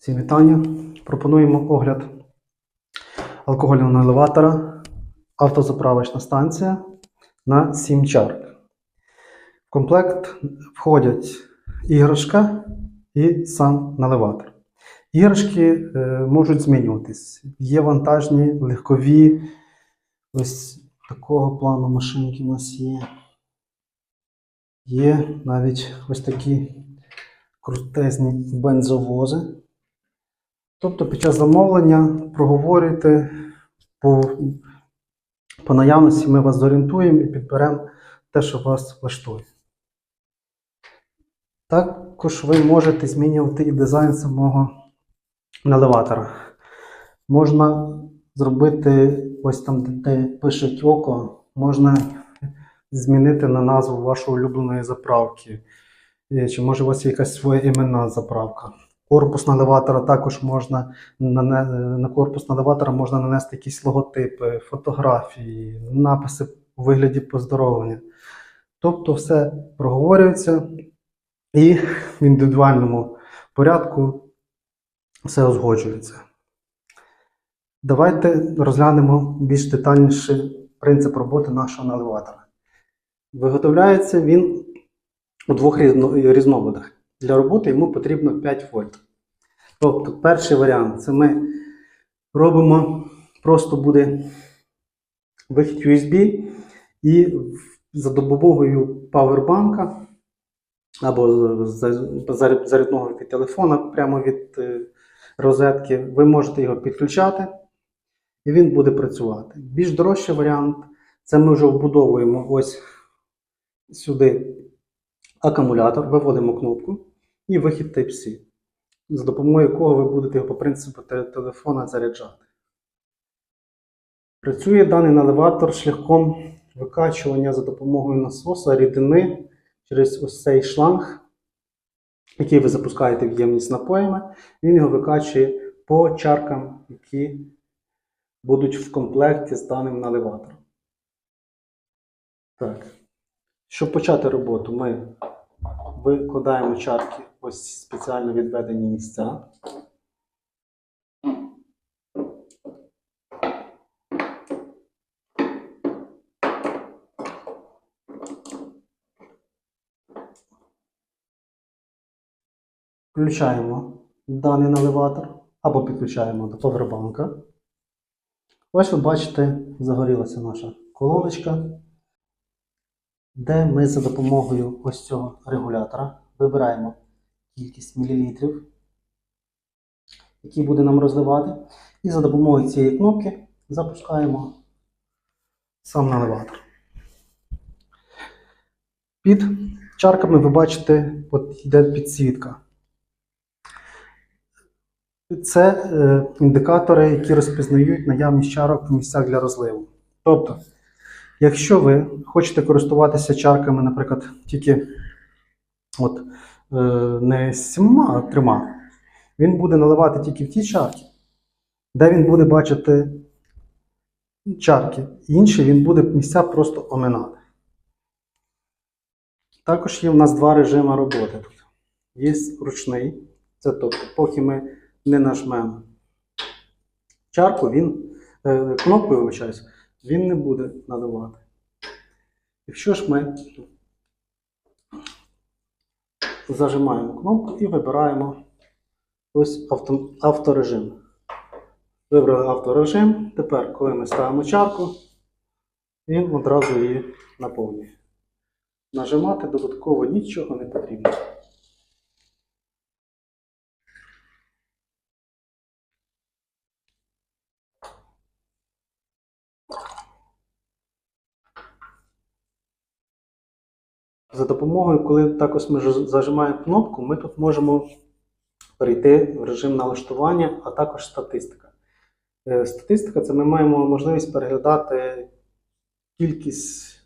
Всім вітання. Пропонуємо огляд алкогольного наливатора автозаправочна станція на 7 чарк. В комплект входять іграшка і сам наливатор. Іграшки е, можуть змінюватись. Є вантажні, легкові. Ось такого плану машинки у нас є. Є навіть ось такі крутезні бензовози. Тобто під час замовлення проговорюйте по, по наявності, ми вас зорієнтуємо і підберемо те, що вас влаштує. Також ви можете змінювати і дизайн самого наливатора. Можна зробити ось там, де, пише око, можна змінити на назву вашої улюбленої заправки. Чи може у вас є якась своя іменна заправка? Корпус наливатора також можна на корпус наливатора можна нанести якісь логотипи, фотографії, написи у вигляді поздоровлення. Тобто все проговорюється і в індивідуальному порядку все узгоджується. Давайте розглянемо більш детальніше принцип роботи нашого наливатора. Виготовляється він у двох різновидах. Для роботи йому потрібно 5 вольт. Тобто, перший варіант це ми робимо, просто буде вихід USB, і за допомогою павербанка або зарядного від телефона прямо від е, розетки, ви можете його підключати, і він буде працювати. Більш дорожчий варіант це ми вже вбудовуємо ось сюди акумулятор, виводимо кнопку і вихід Type-C, за допомогою якого ви будете його по принципу телефона заряджати. Працює даний наливатор шляхом викачування за допомогою насоса рідини через ось цей шланг, який ви запускаєте в ємність напоями, він його викачує по чаркам, які будуть в комплекті з даним наливатором. Так. Щоб почати роботу, ми викладаємо чарки ось спеціально відведені місця. Включаємо даний наливатор або підключаємо до повербанка. Ось ви бачите, загорілася наша колоночка де ми за допомогою ось цього регулятора вибираємо кількість мілілітрів, які буде нам розливати, і за допомогою цієї кнопки запускаємо сам наливатор. Під чарками ви бачите, от йде підсвітка. Це е, індикатори, які розпізнають наявність чарок в місцях для розливу. Тобто, Якщо ви хочете користуватися чарками, наприклад, тільки от, не сіма, а трьома, він буде наливати тільки в ті чарки, де він буде бачити чарки. Інші він буде місця просто оминати. Також є в нас два режими роботи тут. Є ручний, це тобто, поки ми не нажмемо чарку, він, е, кнопку, вибачаюсь, він не буде наливати. Якщо ж ми зажимаємо кнопку і вибираємо ось авто, авторежим. Вибрали авторежим. Тепер, коли ми ставимо чарку, він одразу її наповнює. Нажимати додатково нічого не потрібно. За допомогою, коли також ми зажимаємо кнопку, ми тут можемо перейти в режим налаштування, а також статистика. Е, Статистика це ми маємо можливість переглядати кількість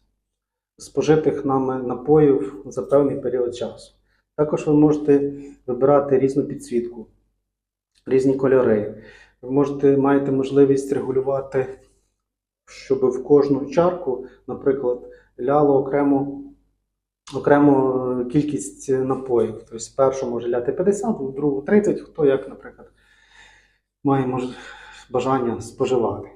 спожитих нами напоїв за певний період часу. Також ви можете вибирати різну підсвітку, різні кольори. Ви можете, маєте можливість регулювати, щоб в кожну чарку, наприклад, ляло окремо окремо е, кількість напоїв. Тобто першу може ляти 50, у другу 30, хто як, наприклад, має може, бажання споживати.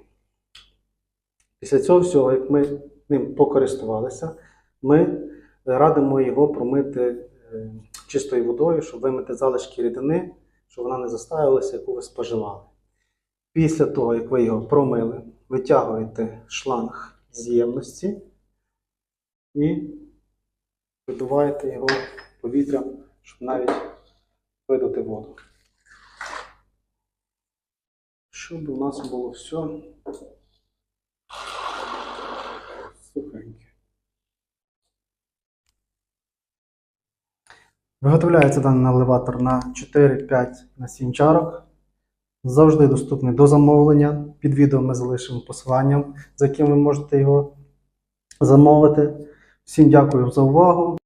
Після цього всього, як ми ним покористувалися, ми радимо його промити е, чистою водою, щоб вимити залишки рідини, щоб вона не застаювалася, яку ви споживали. Після того, як ви його промили, витягуєте шланг з ємності і видуваєте його повітрям, щоб навіть видати воду. Щоб у нас було все сухеньке. Виготовляється даний наливатор на 4, 5 на 7 чарок. Завжди доступний до замовлення. Під відео ми залишимо посилання, за яким ви можете його замовити. Всім дякую за увагу.